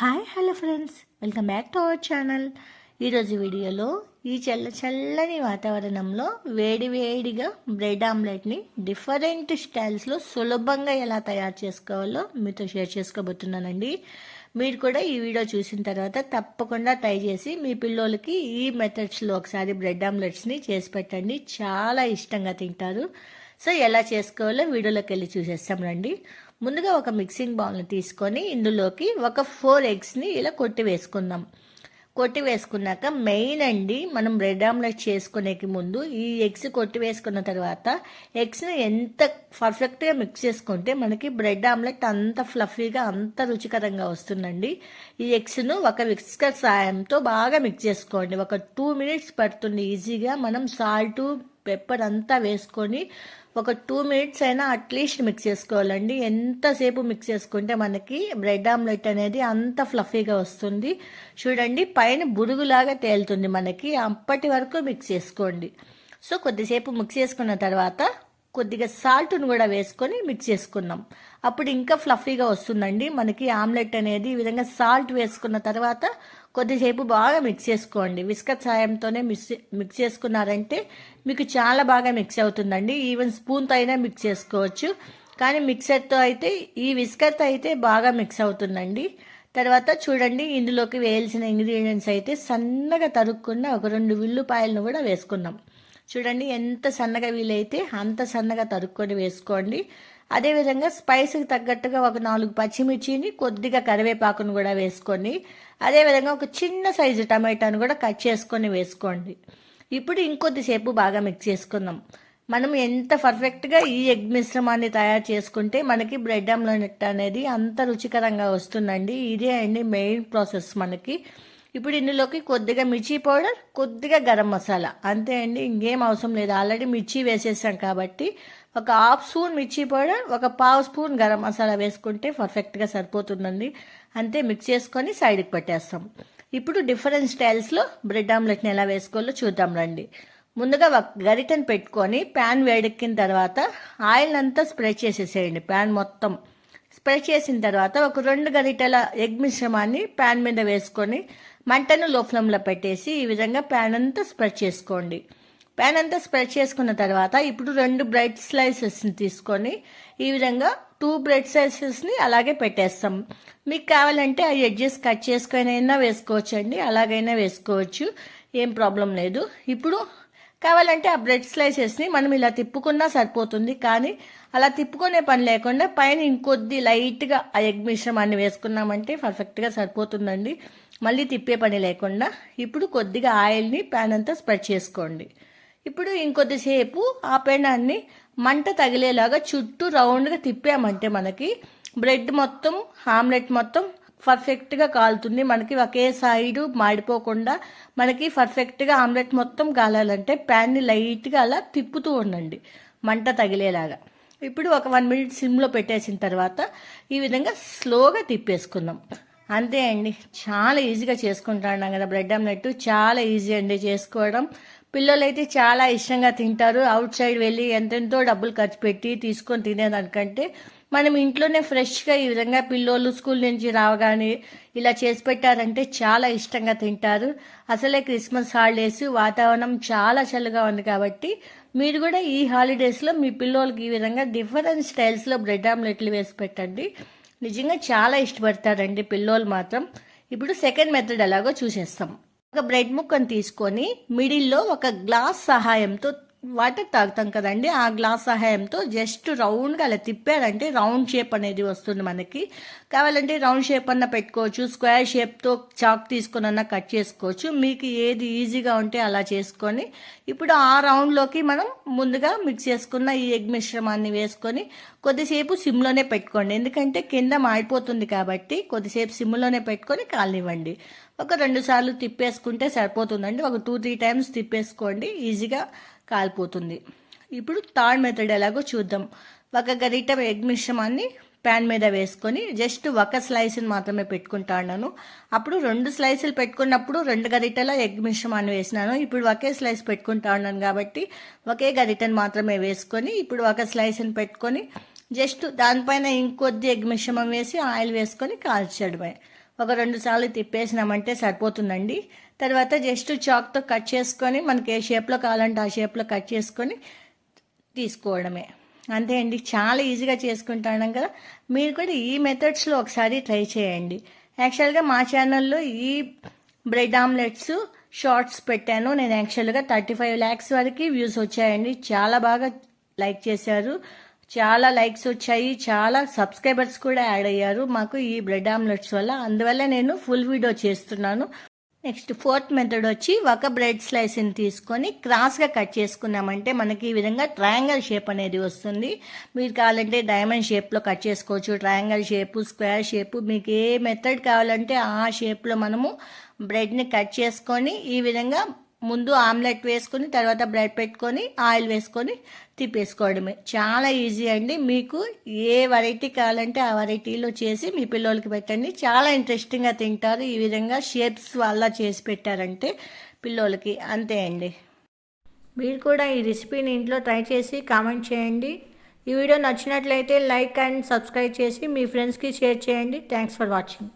Hi hello friends. Welcome back to our channel. ఈరోజు వీడియోలో ఈ చల్ల చల్లని వాతావరణంలో వేడి వేడిగా బ్రెడ్ ఆమ్లెట్ని డిఫరెంట్ స్టైల్స్లో సులభంగా ఎలా తయారు చేసుకోవాలో మీతో షేర్ చేసుకోబోతున్నానండి. మీరు కూడా ఈ వీడియో చూసిన తర్వాత తప్పకుండా ట్రై చేసి మీ పిల్లలకి ఈ మెథడ్స్లో ఒకసారి బ్రెడ్ ఆమ్లెట్స్ని చేసి పెట్టండి. చాలా ఇష్టంగా తింటారు. సో ఎలా చేసుకోవాలో వీడియోలోకి వెళ్ళి చూసేస్తాం రండి. ముందుగా ఒక మిక్సింగ్ బౌల్ని తీసుకొని ఇందులోకి ఒక ఫోర్ ఎగ్స్ని ఇలా కొట్టి వేసుకుందాం. కొట్టి వేసుకున్నాక మెయిన్ అండి మనం బ్రెడ్ ఆమ్లెట్ చేసుకునేకి ముందు ఈ ఎగ్స్ కొట్టి వేసుకున్న తర్వాత ఎగ్స్ని ఎంత పర్ఫెక్ట్గా మిక్స్ చేసుకుంటే మనకి బ్రెడ్ ఆమ్లెట్ అంత ఫ్లఫీగా అంత రుచికరంగా వస్తుందండి. ఈ ఎగ్స్ను ఒక విస్కర్ సాయంతో బాగా మిక్స్ చేసుకోండి. ఒక టూ మినిట్స్ పడుతుంది ఈజీగా. మనం సాల్టు పెప్పర్ అంతా వేసుకొని ఒక టూ మినిట్స్ అయినా అట్లీస్ట్ మిక్స్ చేసుకోవాలండి. ఎంతసేపు మిక్స్ చేసుకుంటే మనకి బ్రెడ్ ఆమ్లెట్ అనేది అంత ఫ్లఫీగా వస్తుంది. చూడండి పైన బురుగులాగా తేలుతుంది మనకి. అప్పటి వరకు మిక్స్ చేసుకోండి. సో కొద్దిసేపు మిక్స్ చేసుకున్న తర్వాత కొద్దిగా సాల్ట్ను కూడా వేసుకొని మిక్స్ చేసుకున్నాం అప్పుడు ఇంకా ఫ్లఫీగా వస్తుందండి. మనకి ఆమ్లెట్ అనేది ఈ విధంగా సాల్ట్ వేసుకున్న తర్వాత కొద్దిసేపు బాగా మిక్స్ చేసుకోండి. విస్కర్ సాయంతోనే మిక్స్ మిక్స్ చేసుకున్నారంటే మీకు చాలా బాగా మిక్స్ అవుతుందండి. ఈవెన్ స్పూన్తో అయినా మిక్స్ చేసుకోవచ్చు. కానీ మిక్సర్తో అయితే ఈ విస్కర్తో అయితే బాగా మిక్స్ అవుతుందండి. తర్వాత చూడండి ఇందులోకి వేయాల్సిన ఇంగ్రీడియంట్స్ అయితే సన్నగా తరుక్కున్న ఒక రెండు ఉల్లిపాయలను కూడా వేసుకున్నాం. చూడండి ఎంత సన్నగా వీలైతే అంత సన్నగా తరుక్కొని వేసుకోండి. అదేవిధంగా స్పైస్కి తగ్గట్టుగా ఒక నాలుగు పచ్చిమిర్చిని కొద్దిగా కరివేపాకును కూడా వేసుకొని అదేవిధంగా ఒక చిన్న సైజు టమాటాను కూడా కట్ చేసుకొని వేసుకోండి. ఇప్పుడు ఇంకొద్దిసేపు బాగా మిక్స్ చేసుకుందాం. మనం ఎంత పర్ఫెక్ట్గా ఈ ఎగ్ మిశ్రమాన్ని తయారు చేసుకుంటే మనకి బ్రెడ్ ఆమ్లెట్ అనేది అంత రుచికరంగా వస్తుందండి. ఇదే అండి మెయిన్ ప్రాసెస్ మనకి. ఇప్పుడు ఇందులోకి కొద్దిగా మిర్చి పౌడర్ కొద్దిగా గరం మసాలా. అంతే అండి ఇంకేం అవసరం లేదు. ఆల్రెడీ మిర్చి వేసేసాం కాబట్టి ఒక హాఫ్ స్పూన్ మిర్చి పౌడర్ ఒక పావు స్పూన్ గరం మసాలా వేసుకుంటే పర్ఫెక్ట్గా సరిపోతుందండి. అంతే మిక్స్ చేసుకొని సైడ్కి పెట్టేస్తాం. ఇప్పుడు డిఫరెంట్ స్టైల్స్లో బ్రెడ్ ఆమ్లెట్ని ఎలా వేసుకోవాలో చూద్దాం రండి. ముందుగా ఒక గరిటెను పెట్టుకొని ప్యాన్ వేడెక్కిన తర్వాత ఆయిల్ అంతా స్ప్రెడ్ చేసేసేయండి ప్యాన్ మొత్తం. స్ప్రెడ్ చేసిన తర్వాత ఒక రెండు గరిటెల ఎగ్ మిశ్రమాన్ని ప్యాన్ మీద వేసుకొని మంటను లో ఫ్లేమ్లో పెట్టేసి ఈ విధంగా ప్యాన్ అంతా స్ప్రెడ్ చేసుకోండి. ప్యాన్ అంతా స్ప్రెడ్ చేసుకున్న తర్వాత ఇప్పుడు రెండు బ్రెడ్ స్లైసెస్ని తీసుకొని ఈ విధంగా టూ బ్రెడ్ స్లైసెస్ని అలాగే పెట్టేస్తాం. మీకు కావాలంటే ఆ ఎడ్జెస్ కట్ చేసుకొని అయినా వేసుకోవచ్చు అండి అలాగైనా వేసుకోవచ్చు. ఏం ప్రాబ్లం లేదు. ఇప్పుడు కావాలంటే ఆ బ్రెడ్ స్లైసెస్ని మనం ఇలా తిప్పుకున్నా సరిపోతుంది. కానీ అలా తిప్పుకునే పని లేకుండా పైన ఇంకొద్ది లైట్గా ఆ ఎగ్ మిశ్రమాన్ని వేసుకున్నామంటే పర్ఫెక్ట్గా సరిపోతుందండి. మళ్ళీ తిప్పే పని లేకుండా ఇప్పుడు కొద్దిగా ఆయిల్ని ప్యాన్ అంతా స్ప్రెడ్ చేసుకోండి. ఇప్పుడు ఇంకొద్దిసేపు ఆ పెనాన్ని మంట తగిలేలాగా చుట్టూ రౌండ్గా తిప్పామంటే మనకి బ్రెడ్ మొత్తం ఆమ్లెట్ మొత్తం పర్ఫెక్ట్గా కాలుతుంది. మనకి ఒకే సైడు మాడిపోకుండా మనకి పర్ఫెక్ట్గా ఆమ్లెట్ మొత్తం కాలాలంటే ప్యాన్ని లైట్గా అలా తిప్పుతూ ఉండండి. మంట తగిలేలాగా. ఇప్పుడు ఒక వన్ మినిట్ సిమ్లో పెట్టేసిన తర్వాత ఈ విధంగా స్లోగా తిప్పేసుకుందాం. అంతే అండి. చాలా ఈజీగా చేసుకుంటాను కదా బ్రెడ్ ఆమ్లెట్. చాలా ఈజీ అండి చేసుకోవడం. పిల్లలు అయితే చాలా ఇష్టంగా తింటారు. అవుట్ సైడ్ వెళ్ళి ఎంతెంతో డబ్బులు ఖర్చు పెట్టి తీసుకొని తినేదానికంటే మనం ఇంట్లోనే ఫ్రెష్గా ఈ విధంగా పిల్లోళ్ళు స్కూల్ నుంచి రావగానే ఇలా చేసి పెట్టారంటే చాలా ఇష్టంగా తింటారు. అసలే క్రిస్మస్ హాలిడేస్ వాతావరణం చాలా చల్లగా ఉంది కాబట్టి మీరు కూడా ఈ హాలిడేస్లో మీ పిల్లోళ్ళకి ఈ విధంగా డిఫరెంట్ స్టైల్స్లో బ్రెడ్ ఆమ్లెట్లు వేసి పెట్టండి. నిజంగా చాలా ఇష్టపడతారండి పిల్లోళ్ళు మాత్రం. ఇప్పుడు సెకండ్ మెథడ్ ఎలాగో చూసేస్తాం. ఒక బ్రెడ్ ముక్కను తీసుకొని మిడిల్లో ఒక గ్లాస్ సహాయంతో వాటర్ తాగుతాం కదండి. ఆ గ్లాస్ సహాయంతో జస్ట్ రౌండ్గా అలా తిప్పారంటే రౌండ్ షేప్ అనేది వస్తుంది మనకి. కావాలంటే రౌండ్ షేప్ అన్న పెట్టుకోవచ్చు స్క్వేర్ షేప్తో చాక్ తీసుకునన్నా కట్ చేసుకోవచ్చు. మీకు ఏది ఈజీగా ఉంటే అలా చేసుకొని ఇప్పుడు ఆ రౌండ్లోకి మనం ముందుగా మిక్స్ చేసుకున్న ఈ ఎగ్ మిశ్రమాన్ని వేసుకొని కొద్దిసేపు సిమ్లోనే పెట్టుకోండి. ఎందుకంటే కింద మాడిపోతుంది కాబట్టి కొద్దిసేపు సిమ్లోనే పెట్టుకొని కాలనివ్వండి. ఒక రెండు సార్లు తిప్పేసుకుంటే సరిపోతుందండి. ఒక టూ త్రీ టైమ్స్ తిప్పేసుకోండి. ఈజీగా కాలిపోతుంది. ఇప్పుడు థర్డ్ మెథడ్ ఎలాగో చూద్దాం. ఒక గరిట ఎగ్ మిశ్రమాన్ని ప్యాన్ మీద వేసుకొని జస్ట్ ఒక స్లైస్ని మాత్రమే పెట్టుకుంటాను. అప్పుడు రెండు స్లైసులు పెట్టుకున్నప్పుడు రెండు గరిటెల ఎగ్ మిశ్రమాన్ని వేసినాను. ఇప్పుడు ఒకే స్లైస్ పెట్టుకుంటా ఉన్నాను కాబట్టి ఒకే గరిటెను మాత్రమే వేసుకొని ఇప్పుడు ఒక స్లైస్ని పెట్టుకొని జస్ట్ దానిపైన ఇంకొద్ది ఎగ్ మిశ్రమం వేసి ఆయిల్ వేసుకొని కాల్చడమే ఒక రెండు సార్లు తిప్పేసినామంటే సరిపోతుందండి. తర్వాత జస్ట్ చాక్తో కట్ చేసుకొని మనకి ఏ షేప్లో కావాలంటే ఆ షేప్లో కట్ చేసుకొని తీసుకోవడమే. అంతే అండి. చాలా ఈజీగా చేసుకుంటాను కదా. మీరు కూడా ఈ మెథడ్స్లో ఒకసారి ట్రై చేయండి. యాక్చువల్గా మా ఛానల్లో ఈ బ్రెడ్ ఆమ్లెట్స్ షార్ట్స్ పెట్టాను. నేను యాక్చువల్గా థర్టీ ఫైవ్ ల్యాక్స్ వరకు వ్యూస్ వచ్చాయండి. చాలా బాగా లైక్ చేశారు. చాలా లైక్స్ వచ్చాయి చాలా సబ్స్క్రైబర్స్ కూడా యాడ్ అయ్యారు మాకు ఈ బ్రెడ్ ఆమ్లెట్స్ వల్ల. అందువల్ల నేను ఫుల్ వీడియో చేస్తున్నాను. నెక్స్ట్ ఫోర్త్ మెథడ్ వచ్చి ఒక బ్రెడ్ స్లైస్ని తీసుకొని క్రాస్గా కట్ చేసుకున్నామంటే మనకి ఈ విధంగా ట్రయాంగల్ షేప్ అనేది వస్తుంది. మీరు కావాలంటే డైమండ్ షేప్లో కట్ చేసుకోవచ్చు ట్రయాంగల్ షేపు స్క్వేర్ షేపు. మీకు ఏ మెథడ్ కావాలంటే ఆ షేప్లో మనము బ్రెడ్ని కట్ చేసుకొని ఈ విధంగా ముందు ఆమ్లెట్ వేసుకుని తర్వాత బ్రెడ్ పెట్టుకొని ఆయిల్ వేసుకొని తిప్పేసుకోవడమే. చాలా ఈజీ అండి. మీకు ఏ వెరైటీ కావాలంటే ఆ వెరైటీలో చేసి మీ పిల్లలకి పెట్టండి. చాలా ఇంట్రెస్టింగ్గా తింటారు. ఈ విధంగా షేప్స్ వల్ల చేసి పెట్టారంటే పిల్లలకి అంతే అండి. మీరు కూడా ఈ రెసిపీని ఇంట్లో ట్రై చేసి కామెంట్ చేయండి. ఈ వీడియో నచ్చినట్లయితే లైక్ అండ్ సబ్స్క్రైబ్ చేసి మీ ఫ్రెండ్స్కి షేర్ చేయండి. Thanks for watching